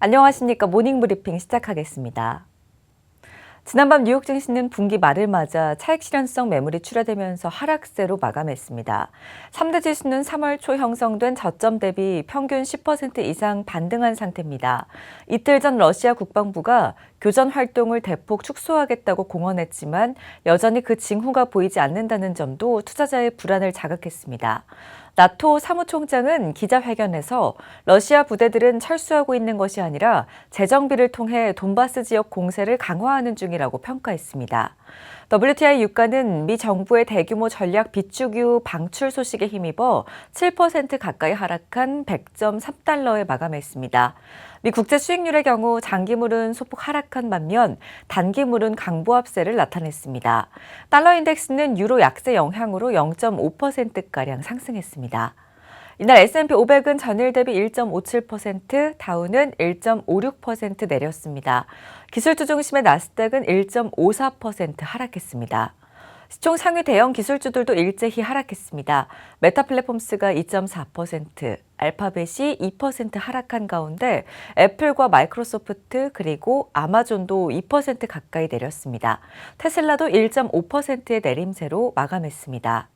안녕하십니까. 모닝 브리핑 시작하겠습니다. 지난밤 뉴욕 증시는 분기 말을 맞아 차익 실현성 매물이 출하되면서 하락세로 마감했습니다. 3대 지수는 3월 초 형성된 저점 대비 평균 10% 이상 반등한 상태입니다. 이틀 전 러시아 국방부가 교전 활동을 대폭 축소하겠다고 공언했지만 여전히 그 징후가 보이지 않는다는 점도 투자자의 불안을 자극했습니다. 나토 사무총장은 기자회견에서 러시아 부대들은 철수하고 있는 것이 아니라 재정비를 통해 돈바스 지역 공세를 강화하는 중이라 고 평가했습니다. WTI 유가는 미 정부의 대규모 전략 비축유 방출 소식에 힘입어 7% 가까이 하락한 100.3달러에 마감했습니다. 미 국제 수익률의 경우 장기물은 소폭 하락한 반면 단기물은 강보합세를 나타냈습니다. 달러 인덱스는 유로 약세 영향으로 0.5%가량 상승했습니다. 이날 S&P 500은 전일 대비 1.57%, 다우는 1.56% 내렸습니다. 기술주 중심의 나스닥은 1.54% 하락했습니다. 시총 상위 대형 기술주들도 일제히 하락했습니다. 메타 플랫폼스가 2.4%, 알파벳이 2% 하락한 가운데 애플과 마이크로소프트 그리고 아마존도 2% 가까이 내렸습니다. 테슬라도 1.5%의 내림세로 마감했습니다.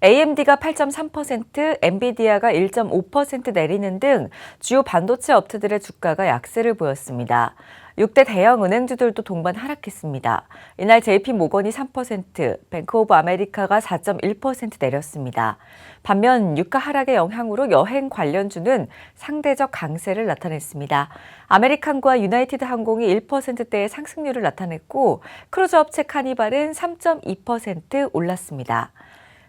AMD가 8.3%, 엔비디아가 1.5% 내리는 등 주요 반도체 업체들의 주가가 약세를 보였습니다. 6대 대형 은행주들도 동반 하락했습니다. 이날 JP 모건이 3%, 뱅크 오브 아메리카가 4.1% 내렸습니다. 반면 유가 하락의 영향으로 여행 관련주는 상대적 강세를 나타냈습니다. 아메리칸과 유나이티드 항공이 1%대의 상승률을 나타냈고 크루즈 업체 카니발은 3.2% 올랐습니다.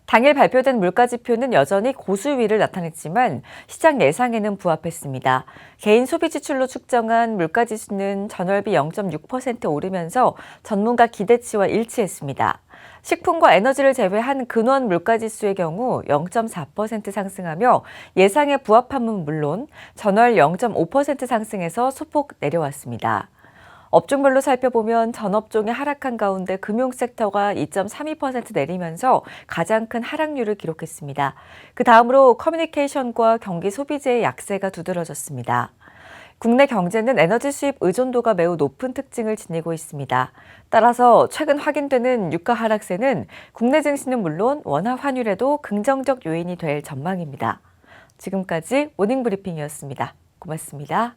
당일 발표된 물가 지표는 여전히 고수위를 나타냈지만 시장 예상에는 부합했습니다. 개인 소비 지출로 측정한 물가 지수는 전월비 0.6% 오르면서 전문가 기대치와 일치했습니다. 식품과 에너지를 제외한 근원 물가 지수의 경우 0.4% 상승하며 예상에 부합함은 물론 전월 0.5% 상승해서 소폭 내려왔습니다. 업종별로 살펴보면 전업종이 하락한 가운데 금융 섹터가 2.32% 내리면서 가장 큰 하락률을 기록했습니다. 그 다음으로 커뮤니케이션과 경기 소비재의 약세가 두드러졌습니다. 국내 경제는 에너지 수입 의존도가 매우 높은 특징을 지니고 있습니다. 따라서 최근 확인되는 유가 하락세는 국내 증시는 물론 원화 환율에도 긍정적 요인이 될 전망입니다. 지금까지 모닝 브리핑이었습니다. 고맙습니다.